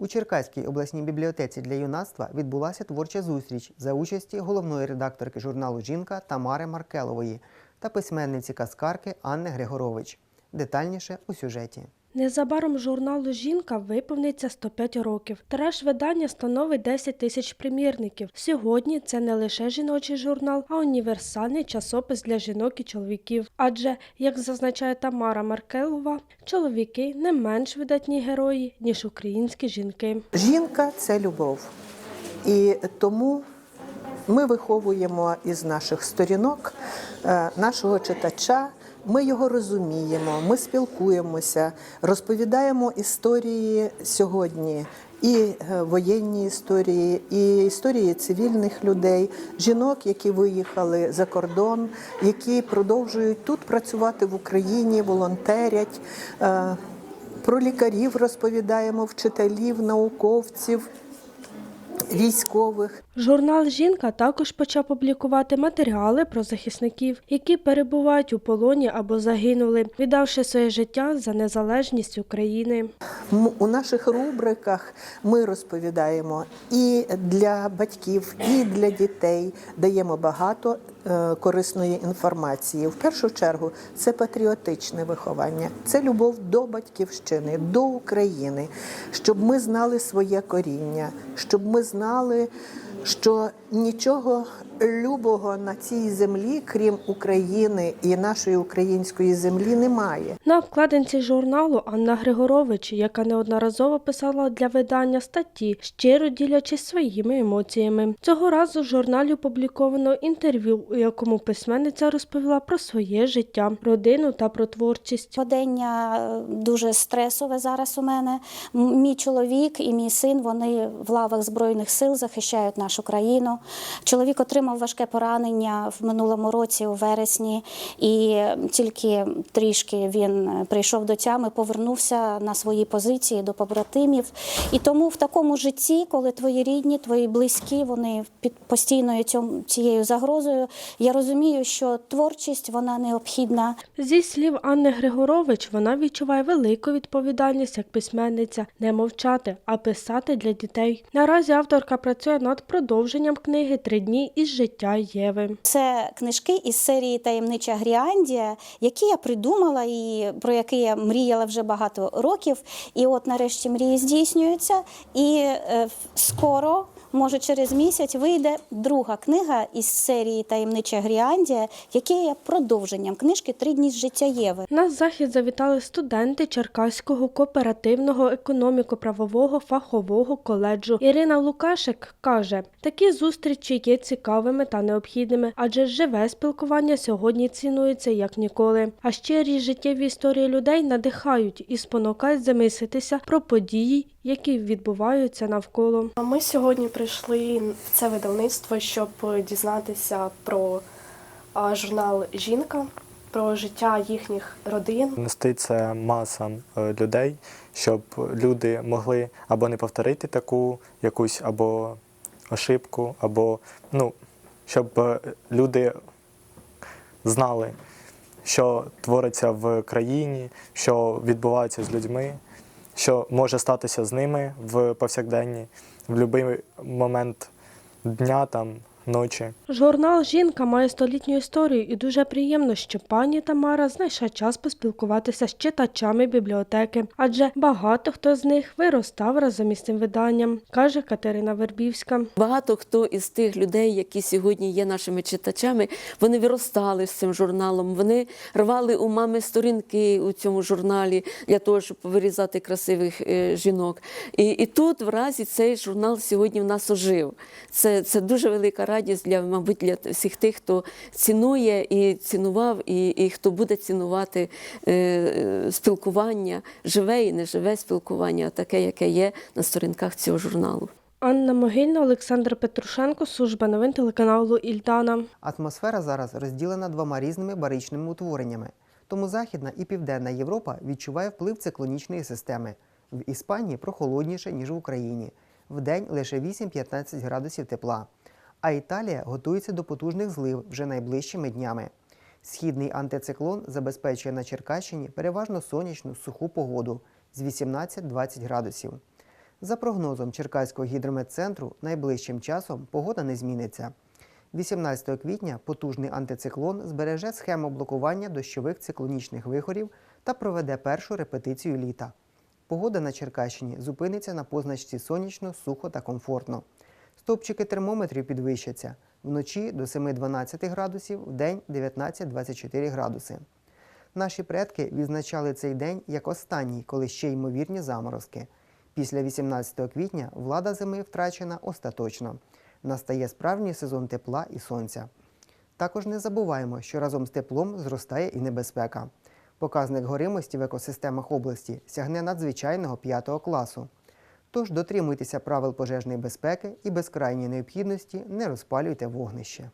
У Черкаській обласній бібліотеці для юнацтва відбулася творча зустріч за участі головної редакторки журналу Жінка Тамари Маркелової та письменниці казкарки Анни Григорович. Детальніше у сюжеті. Незабаром журналу Жінка виповниться 105 років. Тираж видання становить 10 тисяч примірників. Сьогодні це не лише жіночий журнал, а універсальний часопис для жінок і чоловіків. Адже, як зазначає Тамара Маркелова, чоловіки не менш видатні герої, ніж українські жінки. Жінка це любов. І тому ми виховуємо із наших сторінок е, нашого читача. Ми його розуміємо, ми спілкуємося, розповідаємо історії сьогодні. І е, воєнні історії, і історії цивільних людей, жінок, які виїхали за кордон, які продовжують тут працювати в Україні, волонтерять. Е, Про лікарів розповідаємо, вчителів, науковців, військових. Журнал Жінка також почав публікувати матеріали про захисників, які перебувають у полоні або загинули, віддавши своє життя за незалежність України. У наших рубриках ми розповідаємо і для батьків, і для дітей даємо багато корисної інформації. В першу чергу це патріотичне виховання, це любов до батьківщини, до України, щоб ми знали своє коріння, щоб ми знали, що нічого любого на цій землі, крім України і нашої української землі, немає. На обкладинці журналу Анна Григорович, яка неодноразово писала для видання статті, щиро ділячись своїми емоціями. Цього разу в журналі опубліковано інтерв'ю, у якому письменниця розповіла про своє життя, родину та про творчість. Сьогодення е, дуже стресове зараз у мене. Мій чоловік і мій син вони в лавах збройних сил захищають нашу країну. Чоловік отримав важке поранення в минулому році, у вересні, і тільки трішки він прийшов до тями, повернувся на свої позиції до побратимів. І тому в такому житті, коли твої рідні, твої близькі, вони під постійною цією загрозою, я розумію, що творчість вона необхідна. Зі слів Анни Григорович, вона відчуває велику відповідальність як письменниця не мовчати, а писати для дітей. Наразі авторка працює над продовженням книги Три дні із життя Єви. Це книжки із серії Таємнича Гріандія, які я придумала і про які я мріяла вже багато років. І от нарешті мрії здійснюються. І е, скоро, може через місяць, вийде друга книга із серії Таємнича Гріандія, яка є продовженням книжки Три дні з життя Єви. На захід завітали студенти Черкаського кооперативного економіко-правового фахового коледжу. Ірина Лукашик каже, такі зустрічі є цікавими та необхідними, адже живе спілкування сьогодні цінується як ніколи. А щирі життєві історії людей надихають і спонукають замислитися про події, які відбуваються навколо. Ми сьогодні прийшли в це видавництво, щоб дізнатися про журнал Жінка, про життя їхніх родин. Нести це масам е, людей, щоб люди могли або не повторити таку якусь або ошибку, або ну, щоб е, люди знали, що твориться в країні, що відбувається з людьми, що може статися з ними в повсякденні, в будь-який момент дня там. Ночі. Журнал Жінка має столітню історію, і дуже приємно, що пані Тамара знайшла час поспілкуватися з читачами бібліотеки, адже багато хто з них виростав разом із цим виданням, каже Катерина Вербівська. Багато хто із тих людей, які сьогодні є нашими читачами, вони виростали з цим журналом. Вони рвали у мами сторінки у цьому журналі для того, щоб вирізати красивих е, жінок. І, і тут, в разі, цей журнал сьогодні в нас ожив. Це, це дуже велика радість для, мабуть, для всіх тих, хто цінує і цінував, і, і хто буде цінувати е, спілкування, живе і неживе спілкування, таке, яке є на сторінках цього журналу. Анна Могильна, Олександр Петрушенко, служба новин телеканалу Ільдана. Атмосфера зараз розділена двома різними баричними утвореннями. Тому Західна і Південна Європа відчуває вплив циклонічної системи. В Іспанії прохолодніше, ніж в Україні. Вдень лише 8-15 градусів тепла. А Італія готується до потужних злив вже найближчими днями. Східний антициклон забезпечує на Черкащині переважно сонячну суху погоду з 18-20 градусів. За прогнозом Черкаського гідрометцентру, найближчим часом погода не зміниться. 18 квітня потужний антициклон збереже схему блокування дощових циклонічних вихорів та проведе першу репетицію літа. Погода на Черкащині зупиниться на позначці сонячно, сухо та комфортно. Стопчики термометрів підвищаться вночі до 7-12 градусів, вдень 19-24 градуси. Наші предки відзначали цей день як останній, коли ще ймовірні заморозки. Після 18 квітня влада зими втрачена остаточно. Настає справжній сезон тепла і сонця. Також не забуваємо, що разом з теплом зростає і небезпека. Показник горимості в екосистемах області сягне надзвичайного 5 класу. Тож дотримуйтеся правил пожежної безпеки і без крайньої необхідності не розпалюйте вогнище.